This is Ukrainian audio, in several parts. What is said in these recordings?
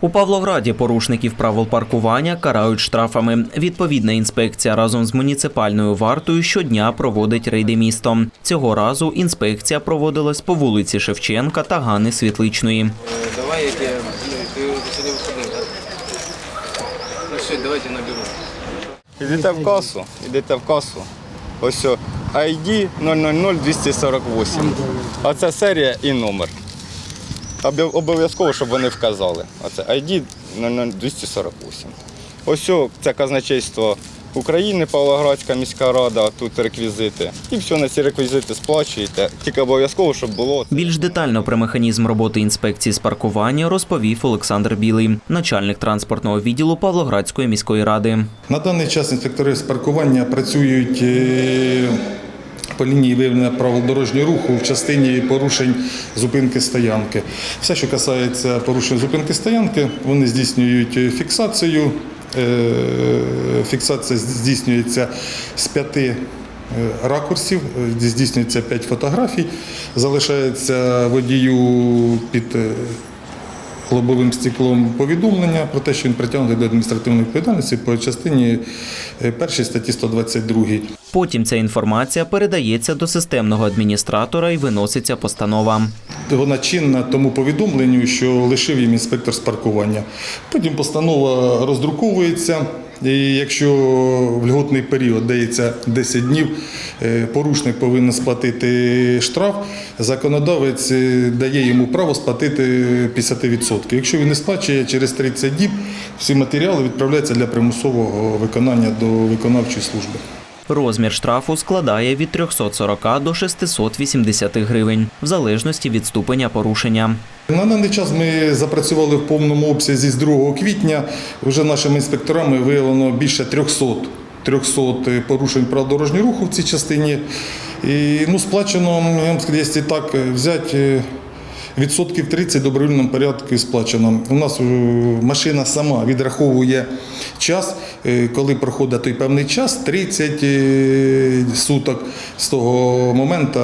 У Павлограді порушників правил паркування карають штрафами. Відповідна інспекція разом з муніципальною вартою щодня проводить рейди містом. Цього разу інспекція проводилась по вулиці Шевченка та Гани Світличної. Э, Давай я тебе... Ну, ты сегодня выходной, да? Ну все, давайте наберу. Ідете в касу, ідете в касу. Ось о, ID 000248. А це серія і номер. Обов'язково, щоб вони вказали. Оце ID 00248. Ось це казначейство України, Павлоградська міська рада, тут реквізити. І все на ці реквізити сплачуєте. Тільки обов'язково, щоб було. Більш детально про механізм роботи інспекції з паркування розповів Олександр Білий, начальник транспортного відділу Павлоградської міської ради. На даний час інспектори з паркування працюють е, по лінії виявлення правил дорожнього руху в частині порушень зупинки стоянки. Все, що касається порушень зупинки стоянки, вони здійснюють фіксацію. Е, Фіксація здійснюється з п'яти е, ракурсів, е, здійснюється п'ять фотографій, залишається водію під лобовим стеклом повідомлення про те, що він притягнутий до адміністративної відповідальності по частині першій статті 122. Потім ця інформація передається до системного адміністратора і виноситься постанова. Вона чинна тому повідомленню, що лишив їм інспектор з паркування. Потім постанова роздруковується. І якщо в льготний період дається 10 днів, е, порушник повинен сплатити штраф, законодавець е, дає йому право сплатити 50%. Якщо він не сплачує через 30 діб, всі матеріали відправляються для примусового виконання до виконавчої служби. Розмір штрафу складає від 340 до 680 гривень, в залежності від ступеня порушення. На даний час ми запрацювали в повному обсязі з 2 квітня. Вже нашими інспекторами виявлено більше 300, 300 порушень прав дорожнього руху в цій частині. І ну, сплачено, я вам скажу, так взяти, відсотків 30 добровільному порядку сплачено. У нас е, машина сама відраховує час, е, коли проходить той певний час, 30 е, суток з того моменту,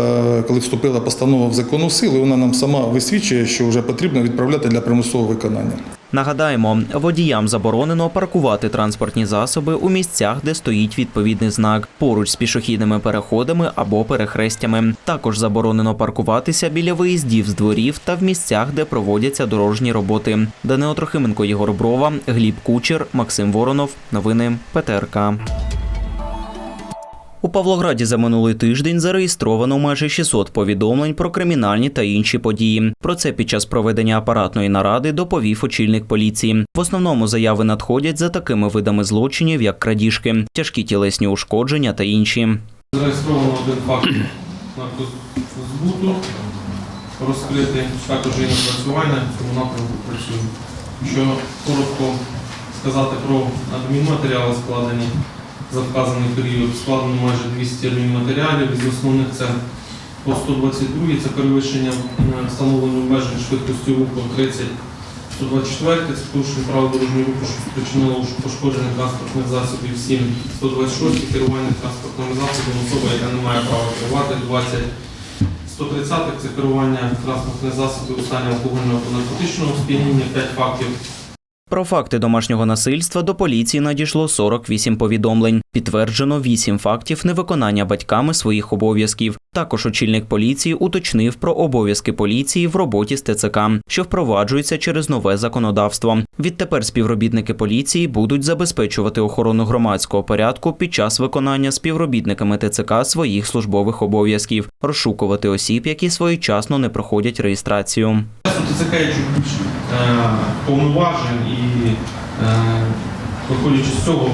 коли вступила постанова в закону сили, вона нам сама висвічує, що вже потрібно відправляти для примусового виконання. Нагадаємо, водіям заборонено паркувати транспортні засоби у місцях, де стоїть відповідний знак, поруч з пішохідними переходами або перехрестями. Також заборонено паркуватися біля виїздів з дворів та в місцях, де проводяться дорожні роботи. Данило Трохименко, Єгор Брова, Гліб Кучер, Максим Воронов. Новини ПТРК. У Павлограді за минулий тиждень зареєстровано майже 600 повідомлень про кримінальні та інші події. Про це під час проведення апаратної наради доповів очільник поліції. В основному заяви надходять за такими видами злочинів, як крадіжки, тяжкі тілесні ушкодження та інші. Зареєстровано один факт наркозбуту, розкритий, також і напрацювання в цьому напрямку працюємо. Що коротко сказати про адмінматеріали складені за вказаний період, складено майже 200 адмінматеріалів, із основних це по 122 це перевищення е, встановленої межі швидкості руху 30 124 це порушення правил дорожнього руху, що спричинило пошкодження транспортних засобів 7, 126 керування транспортними засобами особа, яка не має права керувати 20. 130 це керування транспортних засобів у стані алкогольного та наркотичного сп'яніння 5 фактів. Про факти домашнього насильства до поліції надійшло 48 повідомлень. Підтверджено 8 фактів невиконання батьками своїх обов'язків. Також очільник поліції уточнив про обов'язки поліції в роботі з ТЦК, що впроваджується через нове законодавство. Відтепер співробітники поліції будуть забезпечувати охорону громадського порядку під час виконання співробітниками ТЦК своїх службових обов'язків, розшукувати осіб, які своєчасно не проходять реєстрацію. ТЦК більше повноважень і, е, виходячи з цього,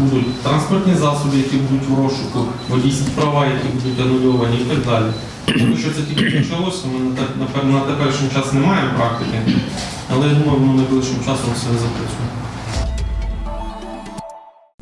будуть транспортні засоби, які будуть в розшуку, водійські права, які будуть анульовані і так далі. Тому що це тільки почалося, ми на, на теперішній час не маємо практики, але я думаю, воно найближчим часом все запрацює.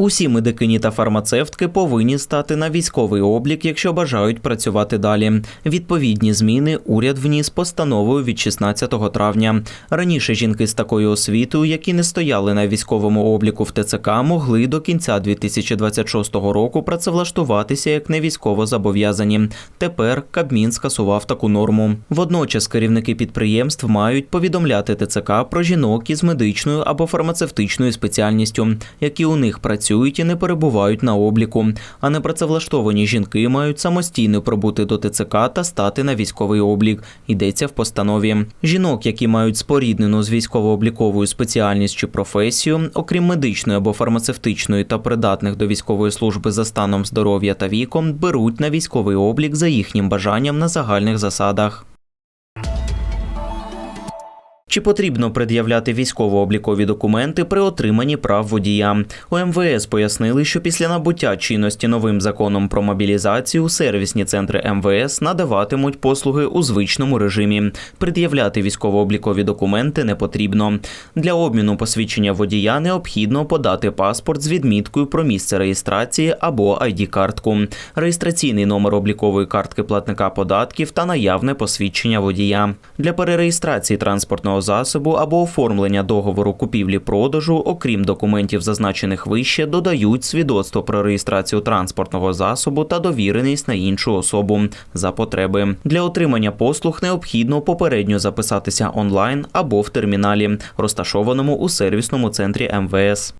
Усі медикині та фармацевтки повинні стати на військовий облік, якщо бажають працювати далі. Відповідні зміни уряд вніс постановою від 16 травня. Раніше жінки з такою освітою, які не стояли на військовому обліку в ТЦК, могли до кінця 2026 року працевлаштуватися як невійськово зобов'язані. Тепер Кабмін скасував таку норму. Водночас керівники підприємств мають повідомляти ТЦК про жінок із медичною або фармацевтичною спеціальністю, які у них працюють і не перебувають на обліку. А непрацевлаштовані жінки мають самостійно пробути до ТЦК та стати на військовий облік. Йдеться в постанові. Жінок, які мають споріднену з військово-обліковою спеціальністю чи професію, окрім медичної або фармацевтичної та придатних до військової служби за станом здоров'я та віком, беруть на військовий облік за їхнім бажанням на загальних засадах. Чи потрібно пред'являти військово-облікові документи при отриманні прав водія? У МВС пояснили, що після набуття чинності новим законом про мобілізацію сервісні центри МВС надаватимуть послуги у звичному режимі. Пред'являти військово-облікові документи не потрібно. Для обміну посвідчення водія необхідно подати паспорт з відміткою про місце реєстрації або ID-картку, реєстраційний номер облікової картки платника податків та наявне посвідчення водія. Для перереєстрації транспортного засобу або оформлення договору купівлі-продажу, окрім документів, зазначених вище, додають свідоцтво про реєстрацію транспортного засобу та довіреність на іншу особу за потреби. Для отримання послуг необхідно попередньо записатися онлайн або в терміналі, розташованому у сервісному центрі МВС.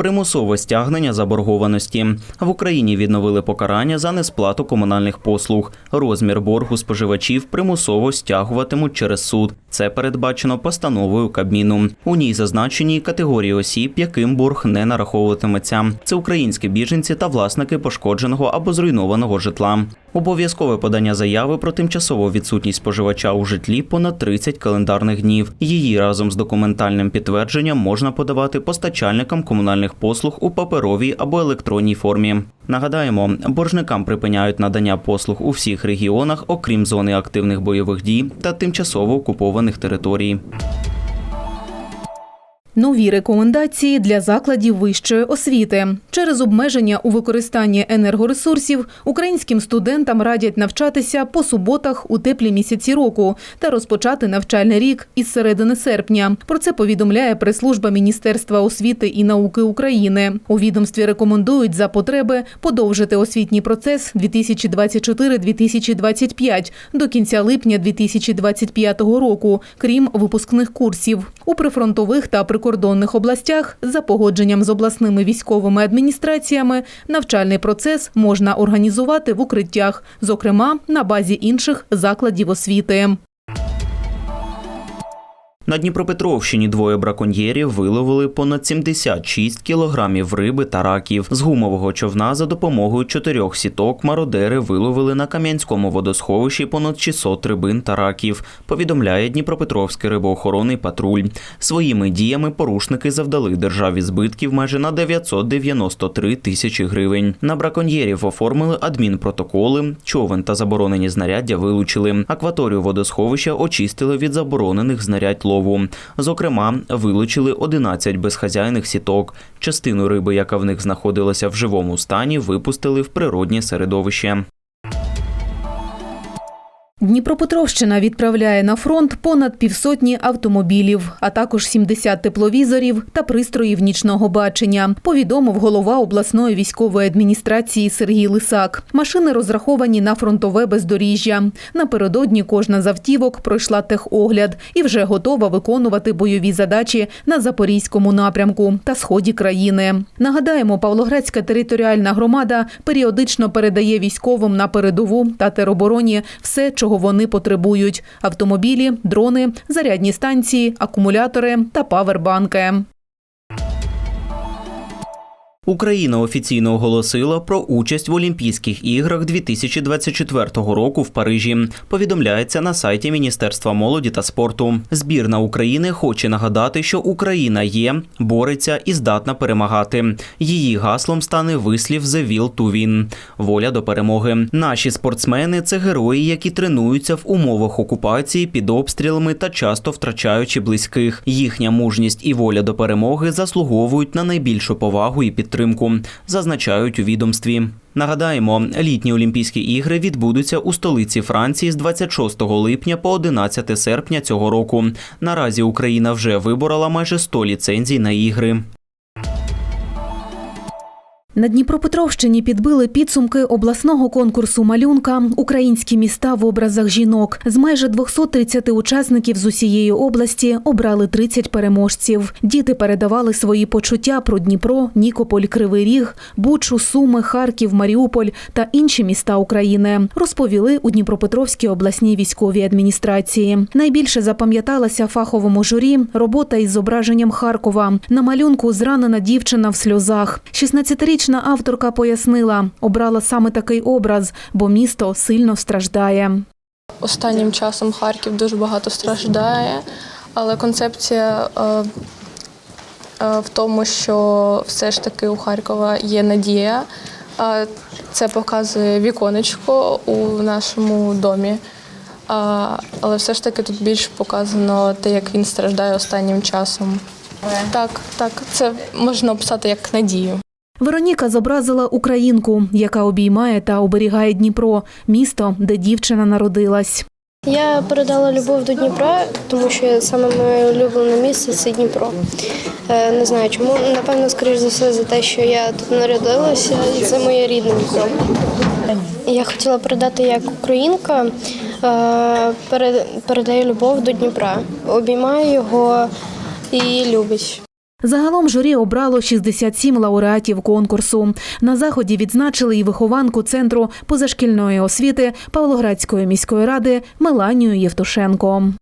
Примусове стягнення заборгованості в Україні відновили покарання за несплату комунальних послуг. Розмір боргу споживачів примусово стягуватимуть через суд. Це передбачено постановою Кабміну. У ній зазначені категорії осіб, яким борг не нараховуватиметься. Це українські біженці та власники пошкодженого або зруйнованого житла. Обов'язкове подання заяви про тимчасову відсутність споживача у житлі понад 30 календарних днів. Її разом з документальним підтвердженням можна подавати постачальникам комунальних послуг у паперовій або електронній формі. Нагадаємо, боржникам припиняють надання послуг у всіх регіонах, окрім зони активних бойових дій та тимчасово окупованих територій. Нові рекомендації для закладів вищої освіти через обмеження у використанні енергоресурсів українським студентам радять навчатися по суботах у теплі місяці року та розпочати навчальний рік із середини серпня. Про це повідомляє прес-служба Міністерства освіти і науки України. У відомстві рекомендують за потреби подовжити освітній процес 2024-2025 до кінця липня 2025 року, крім випускних курсів у прифронтових та прикордонних областях за погодженням з обласними військовими адміністраціями навчальний процес можна організувати в укриттях, зокрема на базі інших закладів освіти. На Дніпропетровщині двоє браконьєрів виловили понад 76 кілограмів риби та раків. З гумового човна за допомогою чотирьох сіток мародери виловили на Кам'янському водосховищі понад 600 рибин та раків, повідомляє Дніпропетровський рибоохоронний патруль. Своїми діями порушники завдали державі збитків майже на 993 тисячі гривень. На браконьєрів оформили адмінпротоколи, човен та заборонені знаряддя вилучили. Акваторію водосховища очистили від заборонених знарядь лову. Зокрема, вилучили 11 безхазяйних сіток. Частину риби, яка в них знаходилася в живому стані, випустили в природнє середовище. Дніпропетровщина відправляє на фронт понад півсотні автомобілів, а також 70 тепловізорів та пристроїв нічного бачення. Повідомив голова обласної військової адміністрації Сергій Лисак. Машини розраховані на фронтове бездоріжжя. Напередодні кожна з автівок пройшла техогляд і вже готова виконувати бойові задачі на запорізькому напрямку та сході країни. Нагадаємо, Павлоградська територіальна громада періодично передає військовим на передову та теробороні все, чого вони потребують: автомобілі, дрони, зарядні станції, акумулятори та павербанки. Україна офіційно оголосила про участь в Олімпійських іграх 2024 року в Парижі. Повідомляється на сайті Міністерства молоді та спорту. Збірна України хоче нагадати, що Україна є, бореться і здатна перемагати. Її гаслом стане вислів «The will to win» – воля до перемоги. Наші спортсмени це герої, які тренуються в умовах окупації під обстрілами та часто втрачаючи близьких. Їхня мужність і воля до перемоги заслуговують на найбільшу повагу і підтримку, зазначають у відомстві. Нагадаємо, літні Олімпійські ігри відбудуться у столиці Франції з 26 липня по 11 серпня цього року. Наразі Україна вже виборола майже 100 ліцензій на ігри. На Дніпропетровщині підбили підсумки обласного конкурсу малюнка Українські міста в образах жінок. З майже 230 учасників з усієї області обрали 30 переможців. Діти передавали свої почуття про Дніпро, Нікополь, Кривий Ріг, Бучу, Суми, Харків, Маріуполь та інші міста України. Розповіли у Дніпропетровській обласній військовій адміністрації. Найбільше запам'яталася фаховому журі робота із зображенням Харкова. На малюнку зранена дівчина в сльозах. 16-річна авторка пояснила, обрала саме такий образ, бо місто сильно страждає. Останнім часом Харків дуже багато страждає, але концепція е, е, в тому, що все ж таки у Харкова є надія. Е, Це показує віконечко у нашому домі. Але все ж таки тут більш показано те, як він страждає останнім часом. Так, так, це можна описати як надію. Вероніка зобразила українку, яка обіймає та оберігає Дніпро, місто, де дівчина народилась. Я передала любов до Дніпра, тому що саме моє улюблене місце це Дніпро. Е, Не знаю чому. Напевно, скоріш за все, за те, що я тут народилася, це моє рідне Дніпро. Я хотіла передати як українка, е, пере- передаю любов до Дніпра, обіймаю його і любить. Загалом журі обрало 67 лауреатів конкурсу. На заході відзначили і вихованку центру позашкільної освіти Павлоградської міської ради Меланію Євтушенко.